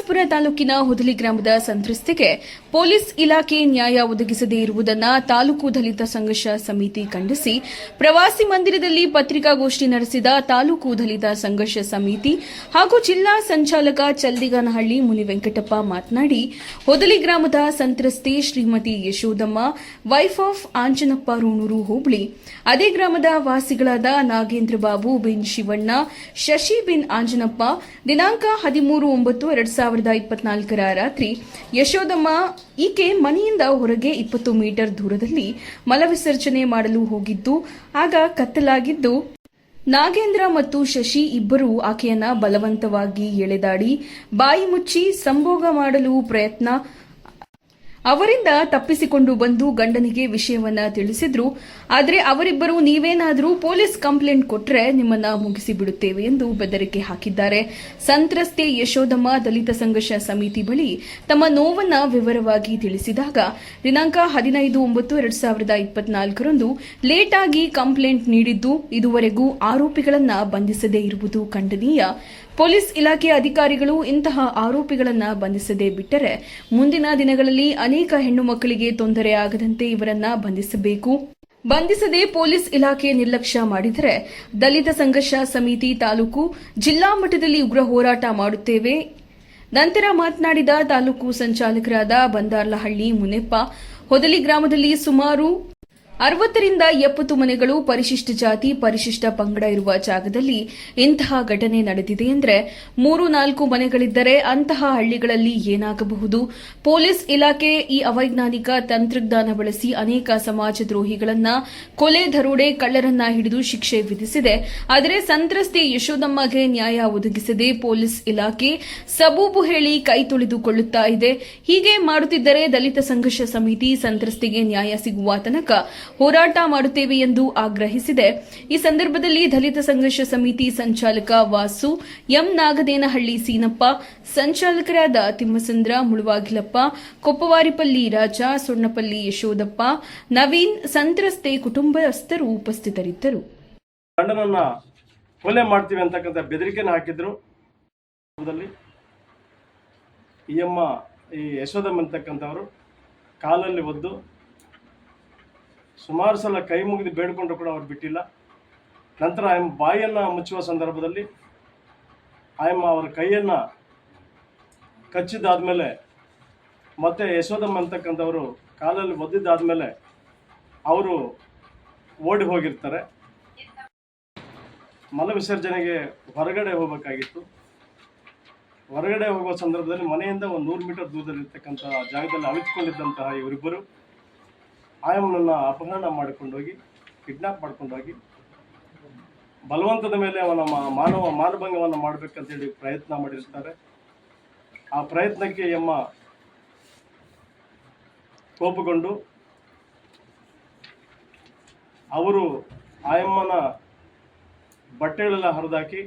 ಶ್ರೀನಿವಾಸಪುರ ತಾಲೂಕಿನ ಹುದಲಿ ಗ್ರಾಮದ ಸಂತ್ರಸ್ತೆಗೆ ಪೊಲೀಸ್ ಇಲಾಖೆ ನ್ಯಾಯ ಒದಗಿಸದೇ ಇರುವುದನ್ನು ತಾಲೂಕು ದಲಿತ ಸಂಘರ್ಷ ಸಮಿತಿ ಖಂಡಿಸಿ ಪ್ರವಾಸಿ ಮಂದಿರದಲ್ಲಿ ಪತ್ರಿಕಾಗೋಷ್ಠಿ ನಡೆಸಿದ ತಾಲೂಕು ದಲಿತ ಸಂಘರ್ಷ ಸಮಿತಿ ಹಾಗೂ ಜಿಲ್ಲಾ ಸಂಚಾಲಕ ಚಲ್ದಿಗಾನಹಳ್ಳಿ ಮುನಿವೆಂಕಟಪ್ಪ ಮಾತನಾಡಿ, ಹೊದಲಿ ಗ್ರಾಮದ ಸಂತ್ರಸ್ತೆ ಶ್ರೀಮತಿ ಯಶೋದಮ್ಮ ವೈಫ್ ಆಫ್ ಆಂಜನಪ್ಪ ರೂಣೂರು ಹೋಬಳಿ, ಅದೇ ಗ್ರಾಮದ ವಾಸಿಗಳಾದ ನಾಗೇಂದ್ರ ಬಾಬು, ಬಿನ್ ಶಿವಣ್ಣ, ಶಶಿ ಬಿನ್ ಆಂಜನಪ್ಪ, ದಿನಾಂಕ ಹದಿಮೂರು ಒಂಬತ್ತು ಎರಡ್ ಸಾವಿರದ ಇಪ್ಪತ್ನಾಲ್ಕರ ರಾತ್ರಿ ಯಶೋದಮ್ಮ ಈಕೆ ಮನೆಯಿಂದ ಹೊರಗೆ ಇಪ್ಪತ್ತು ಮೀಟರ್ ದೂರದಲ್ಲಿ ಮಲವಿಸರ್ಜನೆ ಮಾಡಲು ಹೋಗಿದ್ದು, ಆಗ ಕತ್ತಲಾಗಿದ್ದು ನಾಗೇಂದ್ರ ಮತ್ತು ಶಶಿ ಇಬ್ಬರು ಆಕೆಯನ್ನ ಬಲವಂತವಾಗಿ ಎಳೆದಾಡಿ ಬಾಯಿ ಮುಚ್ಚಿ ಸಂಭೋಗ ಮಾಡಲು ಪ್ರಯತ್ನ ಅವರಿಂದ ತಪ್ಪಿಸಿಕೊಂಡು ಬಂದು ಗಂಡನಿಗೆ ವಿಷಯವನ್ನ ತಿಳಿಸಿದ್ರು. ಆದರೆ ಅವರಿಬ್ಬರು ನೀವೇನಾದರೂ ಪೊಲೀಸ್ ಕಂಪ್ಲೇಂಟ್ ಕೊಟ್ಟರೆ ನಿಮ್ಮನ್ನ ಮುಗಿಸಿ ಬಿಡುತ್ತೇವೆ ಎಂದು ಬೆದರಿಕೆ ಹಾಕಿದ್ದಾರೆ. ಸಂತ್ರಸ್ತೆ ಯಶೋಧಮ್ಮ ದಲಿತ ಸಂಘರ್ಷ ಸಮಿತಿ ಬಳಿ ತಮ್ಮ ನೋವನ್ನ ವಿವರವಾಗಿ ತಿಳಿಸಿದಾಗ, ದಿನಾಂಕ ಹದಿನೈದು ಒಂಬತ್ತು, ಎರಡ್ ಸಾವಿರದ ಇಪ್ಪತ್ನಾಲ್ಕರಂದು ಲೇಟ್ ಕಂಪ್ಲೇಂಟ್ ನೀಡಿದ್ದು, ಇದುವರೆಗೂ ಆರೋಪಿಗಳನ್ನ ಬಂಧಿಸದೇ ಇರುವುದು ಖಂಡನೀಯ. ಪೊಲೀಸ್ ಇಲಾಖೆ ಅಧಿಕಾರಿಗಳು ಇಂತಹ ಆರೋಪಿಗಳನ್ನ ಬಂಧಿಸದೇ ಬಿಟ್ಟರೆ ಮುಂದಿನ ದಿನಗಳಲ್ಲಿ ಅನೇಕ ಹೆಣ್ಣು ಮಕ್ಕಳಿಗೆ ತೊಂದರೆ ಆಗದಂತೆ ಇವರನ್ನ ಬಂಧಿಸಬೇಕು. ಬಂಧಿಸದೆ ಪೊಲೀಸ್ ಇಲಾಖೆ ನಿರ್ಲಕ್ಷ್ಯ ಮಾಡಿದರೆ ದಲಿತ ಸಂಘರ್ಷ ಸಮಿತಿ ತಾಲೂಕು ಜಿಲ್ಲಾ ಮಟ್ಟದಲ್ಲಿ ಉಗ್ರ ಹೋರಾಟ ಮಾಡುತ್ತೇವೆ. ನಂತರ ಮಾತನಾಡಿದ ತಾಲೂಕು ಸಂಚಾಲಕರಾದ ಬಂದಾರ್ಲಹಳ್ಳಿ ಮುನೆಪ್ಪ, ಹೊದಲಿ ಗ್ರಾಮದಲ್ಲಿ ಸುಮಾರು ಅರವತ್ತರಿಂದ ಎಪ್ಪತ್ತು ಮನೆಗಳು, ಪರಿಶಿಷ್ಟ ಜಾತಿ, ಪರಿಶಿಷ್ಟ ಪಂಗಡ ಇರುವ ಜಾಗದಲ್ಲಿ ಇಂತಹ ಘಟನೆ ನಡೆದಿದೆ ಎಂದರೆ ಮೂರು, ನಾಲ್ಕು ಮನೆಗಳಿದ್ದರೆ ಅಂತಹ ಹಳ್ಳಿಗಳಲ್ಲಿ ಏನಾಗಬಹುದು? ಪೊಲೀಸ್ ಇಲಾಖೆ ಈ ಅವೈಜ್ಞಾನಿಕ ತಂತ್ರಜ್ಞಾನ ಬಳಸಿ ಅನೇಕ ಸಮಾಜ ದ್ರೋಹಿಗಳನ್ನ ಕೊಲೆ, ದರೋಡೆ, ಕಳ್ಳರನ್ನ ಹಿಡಿದು ಶಿಕ್ಷೆ ವಿಧಿಸಿದೆ. ಆದರೆ ಸಂತ್ರಸ್ತೆ ಯಶೋದಮ್ಮಗೆ ನ್ಯಾಯ ಒದಗಿಸದೆ ಪೊಲೀಸ್ ಇಲಾಖೆ ಸಬೂಬು ಹೇಳಿ ಕೈ ತುಳಿದುಕೊಳ್ಳುತ್ತಾ ಇದೆ. ಹೀಗೆ ಮಾಡುತ್ತಿದ್ದರೆ ದಲಿತ ಸಂಘರ್ಷ ಸಮಿತಿ ಸಂತ್ರಸ್ತೆಗೆ ನ್ಯಾಯ ಸಿಗುವ ತನಕ ಹೋರಾಟ ಮಾಡುತ್ತೇವೆ ಎಂದು ಆಗ್ರಹಿಸಿದೆ. ಈ ಸಂದರ್ಭದಲ್ಲಿ ದಲಿತ ಸಂಘರ್ಷ ಸಮಿತಿ ಸಂಚಾಲಕ ವಾಸು ಎಂ ನಾಗದೇನಹಳ್ಳಿ ಸೀನಪ್ಪ, ಸಂಚಾಲಕರಾದ ತಿಮ್ಮಸಂದ್ರ ಮುಳುವಾಗಿಲಪ್ಪ, ಕೊಪ್ಪವಾರಿಪಲ್ಲಿ ರಾಜ ಸೊಣ್ಣಪಲ್ಲಿ ಯಶೋದಪ್ಪ, ನವೀನ್ ಸಂತ್ರಸ್ತೆ ಕುಟುಂಬಸ್ಥರು ಉಪಸ್ಥಿತರಿದ್ದರು. ಕೊಲೆ ಮಾಡ್ತೀವಿ ಅಂತಕ್ಕಂಥ ಬೆದರಿಕೆನ ಹಾಕಿದ್ರು. ಈ ಅಮ್ಮ, ಈ ಯಶೋದಮ್ಮ ಅಂತಕ್ಕಂಥವರು ಕಾಲಲ್ಲಿ ಒದ್ದು ಸುಮಾರು ಸಲ ಕೈ ಮುಗಿದು ಬೇಡ್ಕೊಂಡ್ರು ಕೂಡ ಅವ್ರು ಬಿಟ್ಟಿಲ್ಲ. ನಂತರ ಆಯಮ್ಮ ಬಾಯಿಯನ್ನು ಮುಚ್ಚುವ ಸಂದರ್ಭದಲ್ಲಿ ಆಯಮ್ಮ ಅವರ ಕೈಯನ್ನು ಕಚ್ಚಿದ್ದಾದ್ಮೇಲೆ ಮತ್ತೆ ಯಶೋಧಮ್ಮ ಅಂತಕ್ಕಂಥವರು ಕಾಲಲ್ಲಿ ಒದ್ದಿದ್ದಾದ್ಮೇಲೆ ಅವರು ಓಡಿ ಹೋಗಿರ್ತಾರೆ. ಮಲವಿಸರ್ಜನೆಗೆ ಹೊರಗಡೆ ಹೋಗಬೇಕಾಗಿತ್ತು. ಹೊರಗಡೆ ಹೋಗುವ ಸಂದರ್ಭದಲ್ಲಿ ಮನೆಯಿಂದ ಒಂದು ನೂರು ಮೀಟರ್ ದೂರದಲ್ಲಿರ್ತಕ್ಕಂಥ ಜಾಗದಲ್ಲಿ ಅವಿತುಕೊಂಡಿದ್ದಂತಹ ಇವರಿಬ್ಬರು ಆಯಮ್ಮನನ್ನು ಅಪಹರಣ ಮಾಡಿಕೊಂಡೋಗಿ ಕಿಡ್ನಾಪ್ ಮಾಡ್ಕೊಂಡೋಗಿ, ಬಲವಂತದ ಮೇಲೆ ಅವನ ಮಾನವ ಮಾನಭಂಗವನ್ನು ಮಾಡಬೇಕಂತೇಳಿ ಪ್ರಯತ್ನ ಮಾಡಿರ್ತಾರೆ. ಆ ಪ್ರಯತ್ನಕ್ಕೆ ಎಮ್ಮ ಕೋಪಗೊಂಡು, ಅವರು ಆಯಮ್ಮನ ಬಟ್ಟೆಗಳೆಲ್ಲ ಹರಿದಾಕಿ